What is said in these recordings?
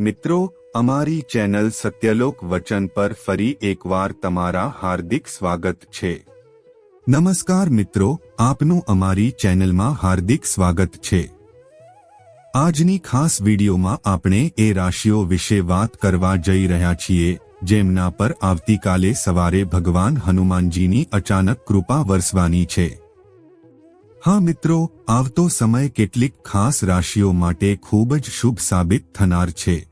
મિત્રો, અમારી ચેનલ સત્યલોક વચન પર ફરી એકવાર તમારા હાર્દિક સ્વાગત છે. નમસ્કાર મિત્રો, આપનું અમારી ચેનલમાં હાર્દિક સ્વાગત છે. આજની ખાસ વિડીયોમાં આપણે એ રાશિઓ વિશે વાત કરવા જઈ રહ્યા છીએ, જેમના પર આવતીકાલે સવારે ભગવાન હનુમાનજીની અચાનક કૃપા વરસવાની છે. હા મિત્રો, આવતો સમય કેટલીક ખાસ રાશિઓ માટે ખૂબ જ શુભ સાબિત થનાર છે.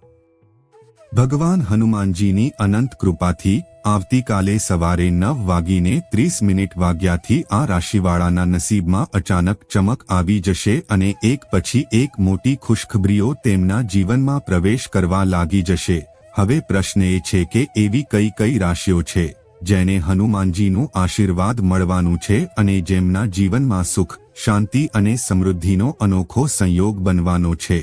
ભગવાન હનુમાનજીની અનંત કૃપાથી આવતીકાલે સવારે નવ વાગીને ત્રીસ મિનિટ વાગ્યાથી આ રાશિવાળાના નસીબમાં અચાનક ચમક આવી જશે અને એક પછી એક મોટી ખુશખબરીઓ તેમના જીવનમાં પ્રવેશ કરવા લાગી જશે. હવે પ્રશ્ન એ છે કે એવી કઈ કઈ રાશિઓ છે, જેને હનુમાનજીનું આશીર્વાદ મળવાનું છે અને જેમના જીવનમાં સુખ, શાંતિ અને સમૃદ્ધિનો અનોખો સંયોગ બનવાનો છે.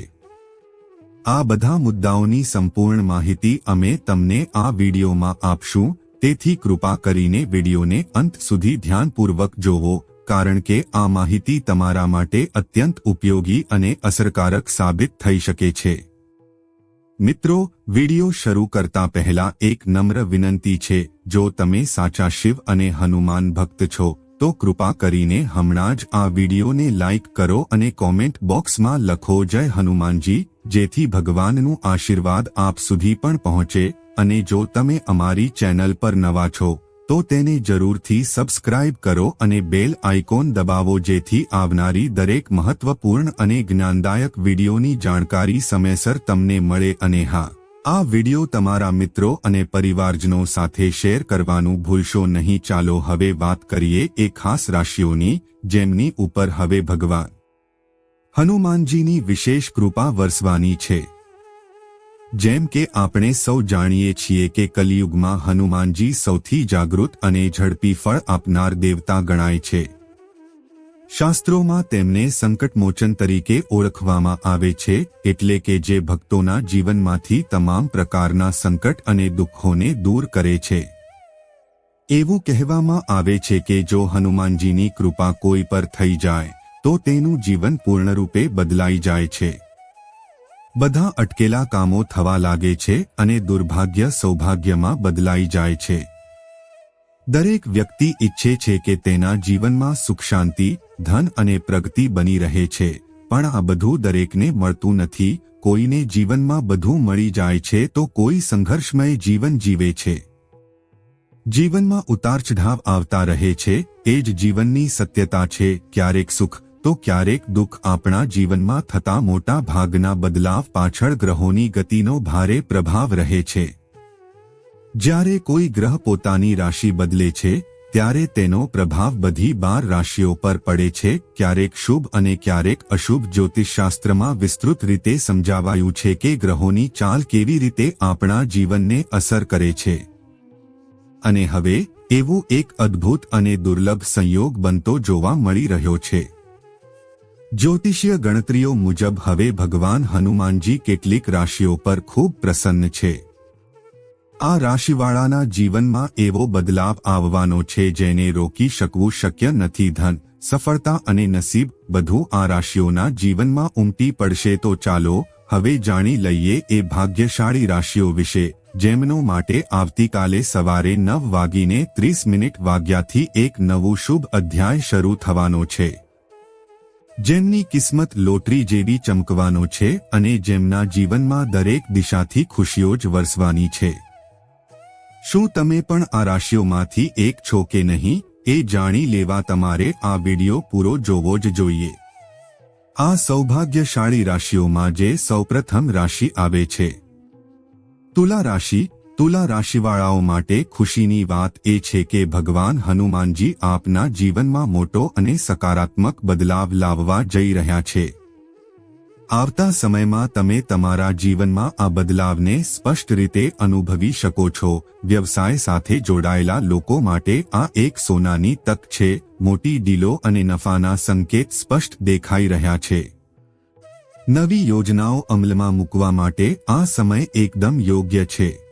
આ બધા મુદ્દાઓની સંપૂર્ણ માહિતી અમે તમને આ વિડીયોમાં આપશું. તેથી કૃપા કરીને વિડીયોને અંત સુધી ધ્યાનપૂર્વક જોવો, કારણ કે આ માહિતી તમારા માટે અત્યંત ઉપયોગી અને અસરકારક સાબિત થઈ શકે છે. મિત્રો, વિડિયો શરૂ કરતા પહેલા એક નમ્ર વિનંતી છે, જો તમે સાચા શિવ અને હનુમાન ભક્ત છો, તો કૃપા કરીને હમણાં જ આ વિડીયોને લાઇક કરો અને કોમેન્ટ બોક્સમાં લખો જય હનુમાનજી જેથી ભગવાનનું આશીર્વાદ આપ સુધી પણ પહોંચે અને જો તમે અમારી ચેનલ પર નવા છો, તો તેને જરૂરથી સબસ્ક્રાઇબ કરો અને બેલ આઇકોન દબાવો જેથી આવનારી દરેક મહત્વપૂર્ણ અને જ્ઞાનદાયક વિડીયોની જાણકારી સમયસર તમને મળે અને હા, આ વીડિયો તમારા મિત્રો અને પરિવારજનો સાથે શેર કરવાનું ભૂલશો નહીં. ચાલો હવે વાત કરીએ એ ખાસ રાશિઓની, જેમની ઉપર હવે ભગવાન હનુમાનજીની વિશેષ કૃપા વરસવાની છે. જેમ કે આપણે સૌ જાણીએ છીએ કે કલિયુગમાં હનુમાનજી સૌથી જાગૃત અને ઝડપી ફળ આપનાર દેવતા ગણાય છે. શાસ્ત્રોમાં તેમને સંકટમોચન તરીકે ઓળખવામાં આવે છે, એટલે કે જે ભક્તોના જીવનમાંથી તમામ પ્રકારના સંકટ અને દુઃખોને દૂર કરે છે. એવું કહેવામાં આવે છે કે જો હનુમાનજીની કૃપા કોઈ પર થઈ જાય તો તેનું જીવન પૂર્ણરૂપે બદલાઈ જાય છે. બધા અટકેલા કામો થવા લાગે છે અને દુર્ભાગ્ય સૌભાગ્યમાં બદલાઈ જાય છે. દરેક વ્યક્તિ ઈચ્છે છે કે તેના જીવનમાં સુખ, શાંતિ, ધન અને પ્રગતિ બની રહે છે, પણ આ બધું દરેકને મળતું નથી. કોઈને જીવનમાં બધું મળી જાય છે તો કોઈ સંઘર્ષમય જીવન જીવે છે. જીવનમાં ઉતાર ચઢાવ આવતા રહે છે એ જ જીવનની સત્યતા છે. ક્યારેક સુખ તો ક્યારેક દુઃખ આપણા જીવનમાં થતા મોટા ભાગના બદલાવ પાછળ ગ્રહોની ગતિનો ભારે પ્રભાવ રહે છે. જ્યારે કોઈ ગ્રહ પોતાની રાશિ બદલે છે, ત્યારે તેનો પ્રભાવ બધી બાર રાશિઓ પર પડે છે, ક્યારેક શુભ અને ક્યારેક અશુભ જ્યોતિષશાસ્ત્રમાં વિસ્તૃત રીતે સમજાવાયું છે કે ગ્રહોની ચાલ કેવી રીતે આપણા જીવનને અસર કરે છે. અને હવે, એવું એક અદ્ભુત અને દુર્લભ સંયોગ બનતો જોવા મળી રહ્યો છે. જ્યોતિષીય ગણતરીઓ મુજબ હવે ભગવાન હનુમાનજી કેટલીક રાશિઓ પર ખૂબ પ્રસન્ન છે. આ રાશિવાળાના જીવનમાં એવો બદલાવ આવવાનો છે જેને રોકી શકવું શક્ય નથી. ધન, સફળતા અને નસીબ બધું આ રાશિઓના જીવનમાં ઉમટી પડશે તો ચાલો હવે જાણી લઈએ એ ભાગ્યશાળી રાશિઓ વિશે, જેમનો માટે આવતીકાલે સવારે નવ વાગીને ત્રીસ મિનિટ વાગ્યાથી એક નવું શુભ અધ્યાય શરૂ થવાનો છે. જેમની કિસ્મત લોટરી જેવી ચમકવાનો છે અને જેમના જીવનમાં દરેક દિશાથી ખુશીઓ જ વરસવાની છે. શું તમે પણ આ રાશિઓમાંથી એક છો કે નહીં, એ જાણી લેવા તમારે આ વિડિયો પૂરો જોવો જ જોઈએ. આ સૌભાગ્યશાળી રાશિઓમાં જે સૌપ્રથમ રાશિ આવે છે. તુલા રાશિ તુલા રાશિવાળાઓ માટે ખુશીની વાત એ છે કે ભગવાન હનુમાનજી આપના જીવનમાં મોટો અને સકારાત્મક બદલાવ લાવવા જઈ રહ્યા છે. આવતા સમયમાં તમે તમારા જીવનમાં આ બદલાવને સ્પષ્ટ રીતે અનુભવી શકો છો. વ્યવસાય સાથે જોડાયેલા લોકો માટે આ એક સોનાની તક છે. મોટી ડીલો અને નફાના સંકેત સ્પષ્ટ દેખાઈ રહ્યા છે. નવી યોજનાઓ અમલમાં મૂકવા માટે આ સમય એકદમ યોગ્ય છે.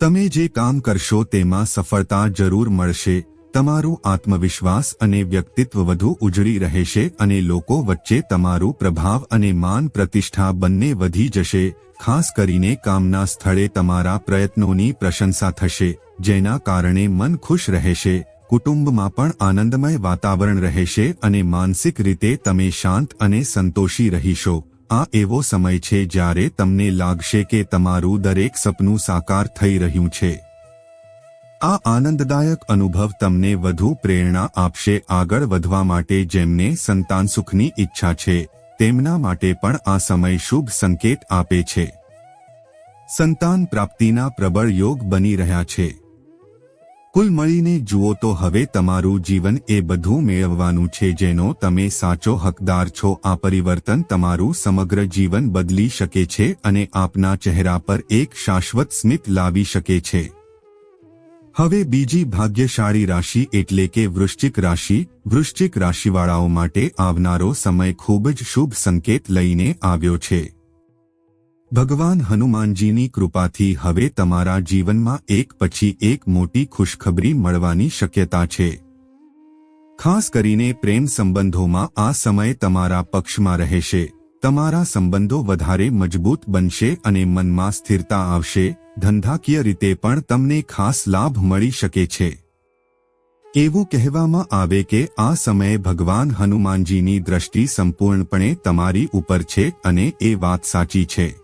તમે જે કામ કરશો તેમાં સફળતા જરૂર મળશે, તમારું આત્મવિશ્વાસ અને વ્યક્તિત્વ વધુ ઉજળી રહેશે અને લોકો વચ્ચે તમારું પ્રભાવ અને માન પ્રતિષ્ઠા બંને વધી જશે, ખાસ કરીને કામના સ્થળે તમારા પ્રયત્નોની પ્રશંસા થશે, જેના કારણે મન ખુશ રહેશે, કુટુંબમાં પણ આનંદમય વાતાવરણ રહેશે અને માનસિક રીતે તમે શાંત અને સંતોષી રહીશો. આ એવો સમય છે જ્યારે તમને લાગશે કે તમારું દરેક સપનું સાકાર થઈ રહ્યું છે. આ આનંદદાયક અનુભવ તમને વધુ પ્રેરણા આપશે આગળ વધવા માટે જેમને સંતાન સુખની ઈચ્છા છે, તેમના માટે પણ આ સમય શુભ સંકેત આપે છે. સંતાન પ્રાપ્તિના પ્રબળ યોગ બની રહ્યા છે. કુલ મળીને જુઓ તો હવે તમારું જીવન એ બધું મેળવવાનું છે જેનો તમે સાચો હકદાર છો. આ પરિવર્તન તમારું સમગ્ર જીવન બદલી શકે છે અને આપના ચહેરા પર એક શાશ્વત સ્મિત લાવી શકે છે. હવે બીજી ભાગ્યશાળી રાશિ એટલે કે વૃશ્ચિક રાશિ. વૃશ્ચિક રાશિવાળાઓ માટે આવનારો સમય ખૂબ જ શુભ સંકેત લઈને આવ્યો છે. ભગવાન હનુમાનજીની કૃપાથી હવે તમારા જીવનમાં એક પછી એક મોટી ખુશખબરી મળવાની શક્યતા છે. ખાસ કરીને પ્રેમ સંબંધોમાં આ સમય તમારા પક્ષમાં રહેશે. તમારા સંબંધો વધારે મજબૂત બનશે અને મનમાં સ્થિરતા આવશે. ધંધાકીય રીતે પણ તમને ખાસ લાભ મળી શકે છે. એવું કહેવામાં આવે કે આ સમયે ભગવાન હનુમાનજીની દ્રષ્ટિ સંપૂર્ણપણે તમારી ઉપર છે અને એ વાત સાચી છે.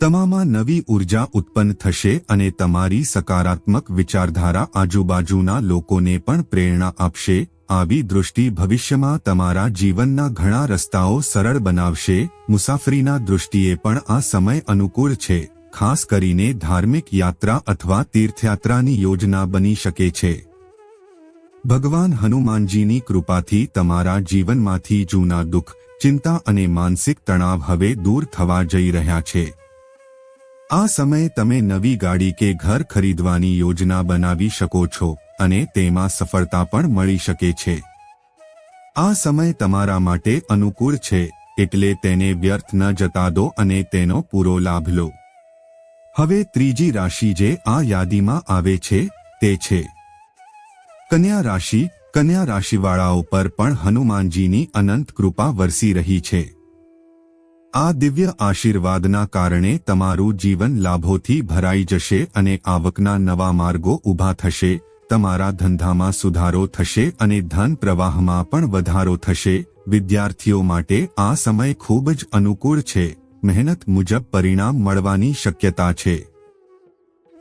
તમામાં નવી ઊર્જા ઉત્પન્ન થશે અને તમારી સકારાત્મક વિચારધારા આજુબાજુના લોકોને પણ પ્રેરણા આપશે. આવી દૃષ્ટિ ભવિષ્યમાં તમારા જીવનના ઘણા રસ્તાઓ સરળ બનાવશે. મુસાફરીના દૃષ્ટિએ પણ આ સમય અનુકૂળ છે. ખાસ કરીને ધાર્મિક યાત્રા અથવા તીર્થયાત્રાની યોજના બની શકે છે. ભગવાન હનુમાનજીની કૃપાથી તમારા જીવનમાંથી જૂના દુઃખ, ચિંતા અને માનસિક તણાવ હવે દૂર થવા જઈ રહ્યા છે. આ સમયે તમે નવી ગાડી કે ઘર ખરીદવાની યોજના બનાવી શકો છો અને તેમાં સફળતા પણ મળી શકે છે. આ સમય તમારા માટે અનુકૂળ છે, એટલે તેને વ્યર્થ ન જતા દો અને તેનો પૂરો લાભ લો. હવે ત્રીજી રાશિ જે આ યાદીમાં આવે છે, તે છે. કન્યા રાશિ, કન્યા રાશિવાળાઓ પર પણ હનુમાનજીની અનંત કૃપા વરસી રહી છે. આ દિવ્ય આશીર્વાદના કારણે તમારું જીવન લાભોથી ભરાઈ જશે અને આવકના નવા માર્ગો ઊભા થશે, તમારા ધંધામાં સુધારો થશે અને ધન પ્રવાહમાં પણ વધારો થશે. વિદ્યાર્થીઓ માટે આ સમય ખૂબ જ અનુકૂળ છે. મહેનત મુજબ પરિણામ મળવાની શક્યતા છે.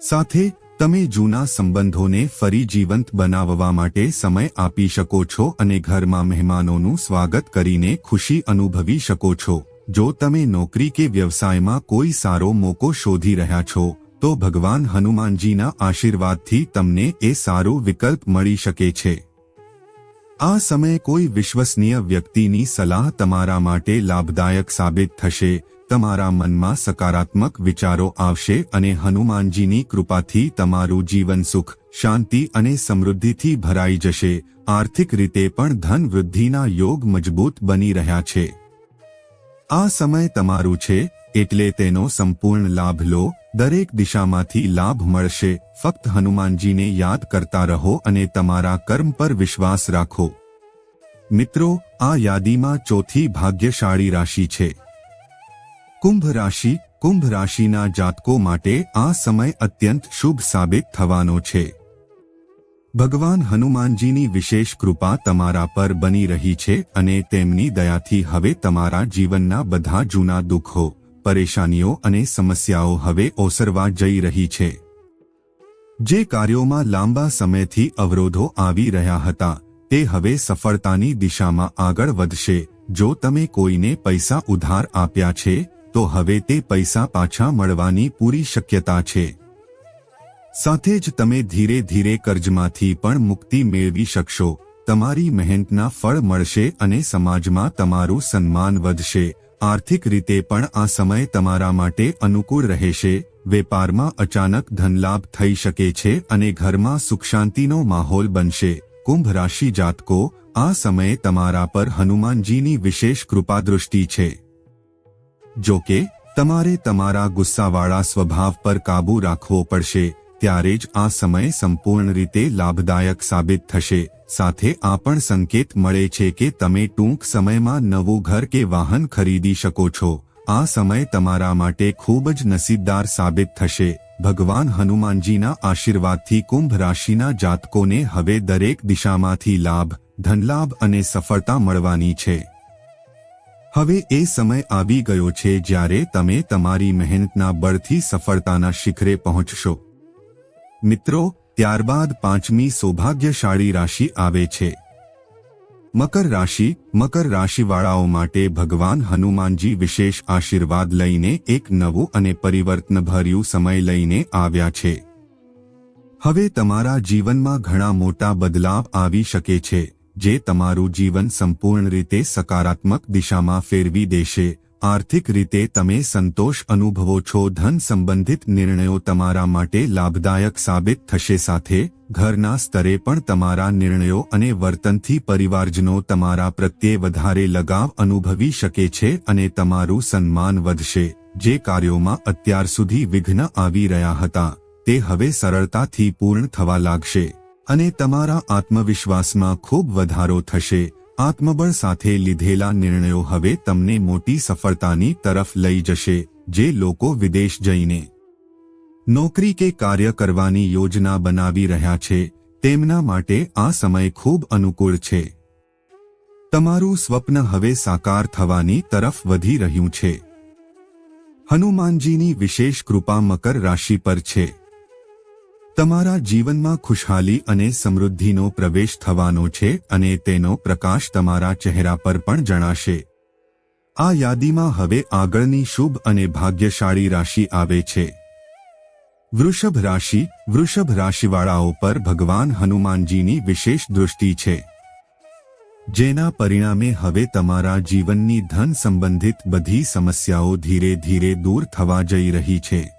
સાથે, તમે જૂના સંબંધોને ફરી જીવંત બનાવવા માટે સમય આપી શકો છો અને ઘરમાં મહેમાનોનું સ્વાગત કરીને ખુશી અનુભવી શકો છો. જો તમે નોકરી કે વ્યવસાયમાં કોઈ સારો મોકો શોધી રહ્યા છો, તો ભગવાન હનુમાનજીના આશીર્વાદથી તમને એ સારો વિકલ્પ મળી શકે છે. આ સમયે કોઈ વિશ્વસનીય વ્યક્તિની સલાહ તમારા માટે લાભદાયક સાબિત થશે, તમારા મનમાં સકારાત્મક વિચારો આવશે અને હનુમાનજીની કૃપાથી તમારું જીવન સુખ, શાંતિ અને સમૃદ્ધિથી ભરાઈ જશે, આર્થિક રીતે પણ ધન વૃદ્ધિના યોગ મજબૂત બની રહ્યા છે. આ સમય તમારું છે, એટલે તેનો સંપૂર્ણ લાભ લો, દરેક દિશામાંથી લાભ મળશે, ફક્ત હનુમાનજીને યાદ કરતા રહો અને તમારા કર્મ પર વિશ્વાસ રાખો. મિત્રો, આ યાદીમાં ચોથી ભાગ્યશાળી રાશિ છે. કુંભ રાશિ, કુંભ રાશિના જાતકો માટે આ સમય અત્યંત શુભ સાબિત થવાનો છે. ભગવાન હનુમાનજીની વિશેષ કૃપા તમારા પર બની રહી છે અને તેમની દયાથી હવે તમારા જીવનના બધા જૂના દુઃખો, પરેશાનીઓ અને સમસ્યાઓ હવે ઓસરવા જઈ રહી છે. જે કાર્યોમાં લાંબા સમયથી અવરોધો આવી રહ્યા હતા, તે હવે સફળતાની દિશામાં આગળ વધશે. જો તમે કોઈને પૈસા ઉધાર આપ્યા છે, તો હવે તે પૈસા પાછા મળવાની પૂરી શક્યતા છે. સાથે જ તમે ધીરે ધીરે કર્જમાંથી પણ મુક્તિ મેળવી શકશો. તમારી મહેનતના ફળ મળશે અને સમાજમાં તમારું સન્માન વધશે. આર્થિક રીતે પણ આ સમય તમારા માટે અનુકૂળ રહેશે. વેપારમાં અચાનક ધનલાભ થઈ શકે છે અને ઘરમાં સુખ શાંતિનો માહોલ બનશે. કુંભ રાશિ જાતકો, આ સમયે તમારા પર હનુમાનજીની વિશેષ કૃપા દૃષ્ટિ છે. જો કે તમારે તમારા ગુસ્સાવાળા સ્વભાવ પર કાબૂ રાખવો પડશે. ત્યારે જ આ સમય સંપૂર્ણ રીતે લાભદાયક સાબિત થશે. સાથે આ પણ સંકેત મળે છે કે તમે ટૂંક સમયમાં નવું ઘર કે વાહન ખરીદી શકો છો. આ સમય તમારા માટે ખૂબ જ નસીબદાર સાબિત થશે. ભગવાન હનુમાનજીના આશીર્વાદથી કુંભ રાશિના જાતકોને હવે દરેક દિશામાંથી લાભ, ધનલાભ અને સફળતા મળવાની છે. હવે એ સમય આવી ગયો છે જ્યારે તમે તમારી મહેનતના બળથી સફળતાના શિખરે પહોંચશો. મિત્રો, ત્યારબાદ પાંચમી સૌભાગ્યશાળી રાશિ આવે છે. મકર રાશિ, મકર રાશિવાળાઓ માટે ભગવાન હનુમાનજી વિશેષ આશીર્વાદ લઈને એક નવું અને પરિવર્તનભર્યું સમય લઈને આવ્યા છે. હવે તમારા જીવનમાં ઘણા મોટા બદલાવ આવી શકે છે, જે તમારું જીવન સંપૂર્ણ રીતે સકારાત્મક દિશામાં ફેરવી દેશે. આર્થિક રીતે તમે સંતોષ અનુભવો છો, ધન સંબંધિત નિર્ણયો તમારા માટે લાભદાયક સાબિત થશે. સાથે, ઘરના સ્તરે પણ તમારા નિર્ણયો અને વર્તનથી પરિવારજનો તમારા પ્રત્યે વધારે લગાવ અનુભવી શકે છે અને તમારું સન્માન વધશે. જે કાર્યોમાં અત્યાર સુધી વિઘ્ન આવી રહ્યા હતા, તે હવે સરળતાથી પૂર્ણ થવા લાગશે અને તમારા આત્મવિશ્વાસમાં ખૂબ વધારો થશે. આત્મબળ સાથે લીધેલા નિર્ણયો હવે તમને મોટી સફળતાની તરફ લઈ જશે, જે લોકો વિદેશ જઈને નોકરી કે કાર્ય કરવાની યોજના બનાવી રહ્યા છે, તેમના માટે આ સમય ખૂબ અનુકૂળ છે. તમારું સ્વપ્ન હવે સાકાર થવાની તરફ વધી રહ્યું છે. હનુમાનજીની વિશેષ કૃપા મકર રાશિ પર છે. તમારા જીવનમાં ખુશહાલી અને સમૃદ્ધિનો પ્રવેશ થવાનો છે અને તેનો પ્રકાશ તમારા ચહેરા પર પણ જણાશે. આ યાદીમાં હવે આગળની શુભ અને ભાગ્યશાળી રાશિ આવે છે. વૃષભ રાશિ, વૃષભ રાશિવાળાઓ પર ભગવાન હનુમાનજીની વિશેષ દૃષ્ટિ છે. જેના પરિણામે હવે તમારા જીવનની ધન સંબંધિત બધી સમસ્યાઓ ધીરે ધીરે દૂર થવા જઈ રહી છે.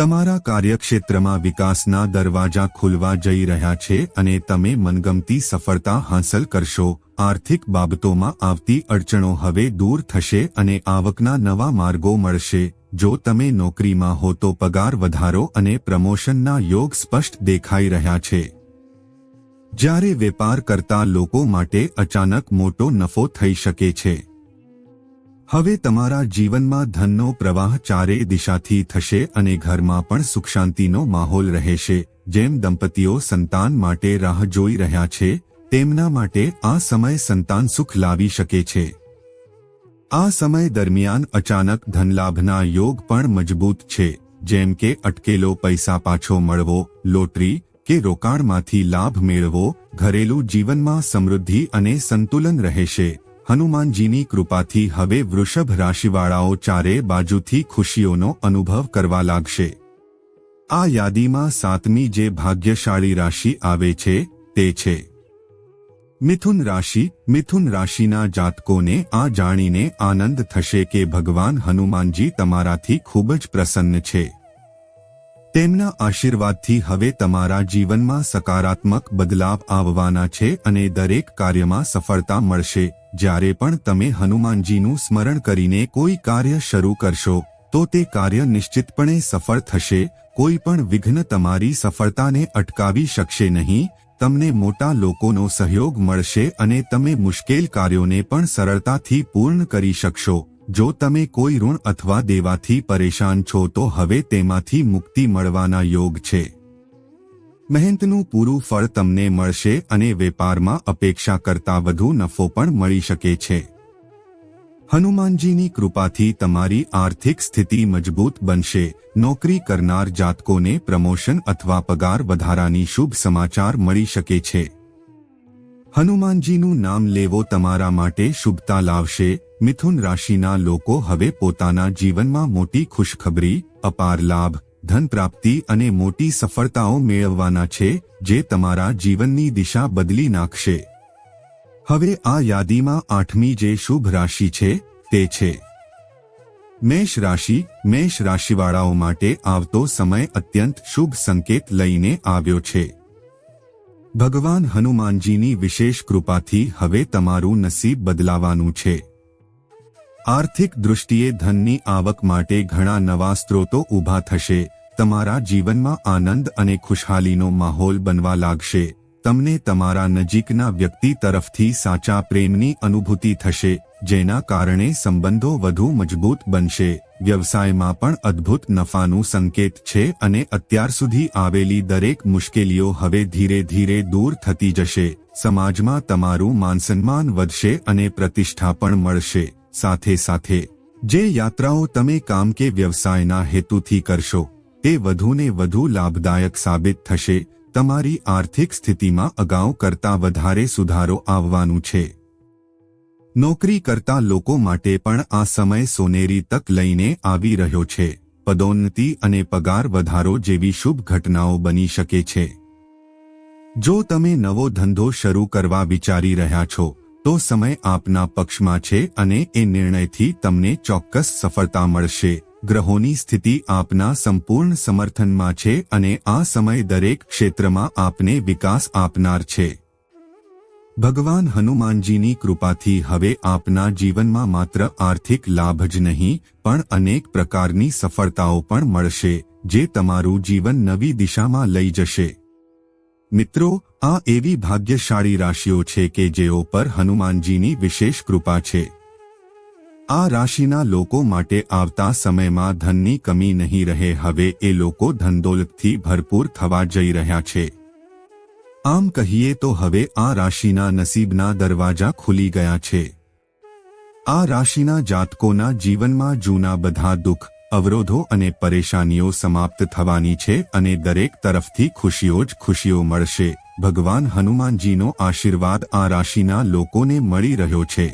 તમારા કાર્યક્ષેત્રમાં વિકાસના દરવાજા ખુલવા જઈ રહ્યા છે અને તમે મનગમતી સફળતા હાંસલ કરશો. આર્થિક બાબતોમાં આવતી અડચણો હવે દૂર થશે અને આવકના નવા માર્ગો મળશે. જો તમે નોકરીમાં હો તો પગાર વધારો અને પ્રમોશનના યોગ સ્પષ્ટ દેખાઈ રહ્યા છે. જ્યારે વેપાર કરતા લોકો માટે અચાનક મોટો નફો થઈ શકે છે. હવે તમારા જીવનમાં ધનનો પ્રવાહ ચારે દિશાથી થશે અને ઘરમાં પણ સુખ શાંતિનો માહોલ રહેશે. જેમ દંપતીઓ સંતાન માટે રાહ જોઈ રહ્યા છે, તેમના માટે આ સમય સંતાન સુખ લાવી શકે છે. આ સમય દરમિયાન અચાનક ધનલાભના યોગ પણ મજબૂત છે. જેમ કે અટકેલો પૈસા પાછો મળવો, લોટરી કે રોકાણમાંથી લાભ મેળવો, ઘરેલું જીવનમાં સમૃદ્ધિ અને સંતુલન રહેશે. હનુમાનજીની કૃપાથી હવે વૃષભ રાશિવાળાઓ ચારે બાજુથી ખુશીઓનો અનુભવ કરવા લાગશે. આ યાદીમાં સાતમી જે ભાગ્યશાળી રાશિ આવે છે, તે છે. મિથુન રાશિ, મિથુન રાશિના જાતકોને આ જાણીને આનંદ થશે કે ભગવાન હનુમાનજી તમારાથી ખૂબ જ પ્રસન્ન છે. તેમના આશીર્વાદથી હવે તમારા જીવનમાં સકારાત્મક બદલાવ આવવાના છે અને દરેક કાર્યમાં સફળતા મળશે. જ્યારે પણ તમે હનુમાનજીનું સ્મરણ કરીને કોઈ કાર્ય શરૂ કરશો, તો તે કાર્ય નિશ્ચિતપણે સફળ થશે, કોઈ પણ વિઘ્ન તમારી સફળતાને અટકાવી શકશે નહીં, તમને મોટા લોકોનો સહયોગ મળશે અને તમે મુશ્કેલ કાર્યોને પણ સરળતાથી પૂર્ણ કરી શકશો. જો તમે કોઈ ઋણ અથવા દેવાથી પરેશાન છો, તો હવે તેમાંથી મુક્તિ મળવાના યોગ છે. મહેનતનું પૂરું ફળ તમને મળશે અને વેપારમાં અપેક્ષા કરતા વધુ નફો પણ મળી શકે છે. હનુમાનજીની કૃપાથી તમારી આર્થિક સ્થિતિ મજબૂત બનશે. નોકરી કરનાર જાતકોને પ્રમોશન અથવા પગાર વધારાની શુભ સમાચાર મળી શકે છે. હનુમાનજીનું નામ લેવો તમારા માટે શુભતા લાવશે. મિથુન રાશિના લોકો હવે પોતાના જીવનમાં મોટી ખુશખબરી, અપાર લાભ ધન પ્રાપ્તિ અને મોટી સફળતાઓ મેળવવાના છે, જે તમારા જીવનની દિશા બદલી નાખશે. હવે આ યાદીમાં આઠમી જે શુભ રાશિ છે, તે છે. મેષ રાશિ, મેષ રાશિવાળાઓ માટે આવતો સમય અત્યંત શુભ સંકેત લઈને આવ્યો છે. ભગવાન હનુમાનજીની વિશેષ કૃપાથી હવે તમારું નસીબ બદલાવાનું છે. આર્થિક દૃષ્ટિએ ધનની આવક માટે ઘણા નવા સ્ત્રોતો ઊભા થશે. તમારા જીવનમાં આનંદ અને ખુશહાલીનો માહોલ બનવા લાગશે. તમને તમારા નજીકના વ્યક્તિ તરફથી સાચા પ્રેમની અનુભૂતિ થશે, જેના કારણે સંબંધો વધુ મજબૂત બનશે. વ્યવસાયમાં પણ અદ્ભુત નફાનું સંકેત છે અને અત્યાર સુધી આવેલી દરેક મુશ્કેલીઓ હવે ધીરે ધીરે દૂર થતી જશે. સમાજમાં તમારું માનસન્માન વધશે અને પ્રતિષ્ઠા પણ મળશે. સાથે સાથે, જે યાત્રાઓ તમે કામ કે વ્યવસાયના હેતુથી કરશો, તે વધુને વધુ લાભદાયક સાબિત થશે, તમારી આર્થિક સ્થિતિમાં અગાઉ કરતાં વધારે સુધારો આવવાનું છે. નોકરી કરતા લોકો માટે પણ આ સમય સોનેરી તક લઈને આવી રહ્યો છે, પદોન્નતિ અને પગાર વધારો જેવી શુભ ઘટનાઓ બની શકે છે. જો તમે નવો ધંધો શરૂ કરવા વિચારી રહ્યા છો તો સમય આપના પક્ષમાં છે અને એ નિર્ણયથી તમને ચોક્કસ સફળતા મળશે. ગ્રહોની સ્થિતિ આપના સંપૂર્ણ સમર્થનમાં છે અને આ સમય દરેક ક્ષેત્રમાં આપને વિકાસ આપનાર છે. ભગવાન હનુમાનજીની કૃપાથી હવે આપના જીવનમાં માત્ર આર્થિક લાભ જ નહીં, પણ અનેક પ્રકારની સફળતાઓ પણ મળશે, જે તમારું જીવન નવી દિશામાં લઈ જશે. મિત્રો, આ એવી ભાગ્યશાળી રાશિઓ છે કે જેઓ પર હનુમાનજીની વિશેષ કૃપા છે. આ રાશિના લોકો માટે આવતા સમયમાં ધનની કમી નહીં રહે, હવે એ લોકો ધનદોલતથી ભરપૂર થવા જઈ રહ્યા છે. આમ કહીએ તો હવે આ રાશિના નસીબના દરવાજા ખુલી ગયા છે. આ રાશિના જાતકોના જીવનમાં જૂના બધા દુઃખ અવરોધો અને પરેશાનીઓ સમાપ્ત થવાની છે અને દરેક તરફથી ખુશીઓ જ ખુશીઓ મળશે. ભગવાન હનુમાનજીનો આશીર્વાદ આ રાશિના લોકોને મળી રહ્યો છે.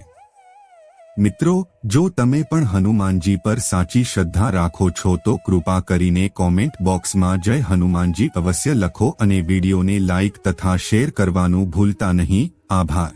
મિત્રો, જો તમે પણ હનુમાનજી પર સાચી શ્રદ્ધા રાખો છો તો કૃપા કરીને કોમેન્ટ બોક્સમાં જય હનુમાનજી અવશ્ય લખો અને વિડીયોને લાઇક તથા શેર કરવાનું ભૂલતા નહીં. આભાર.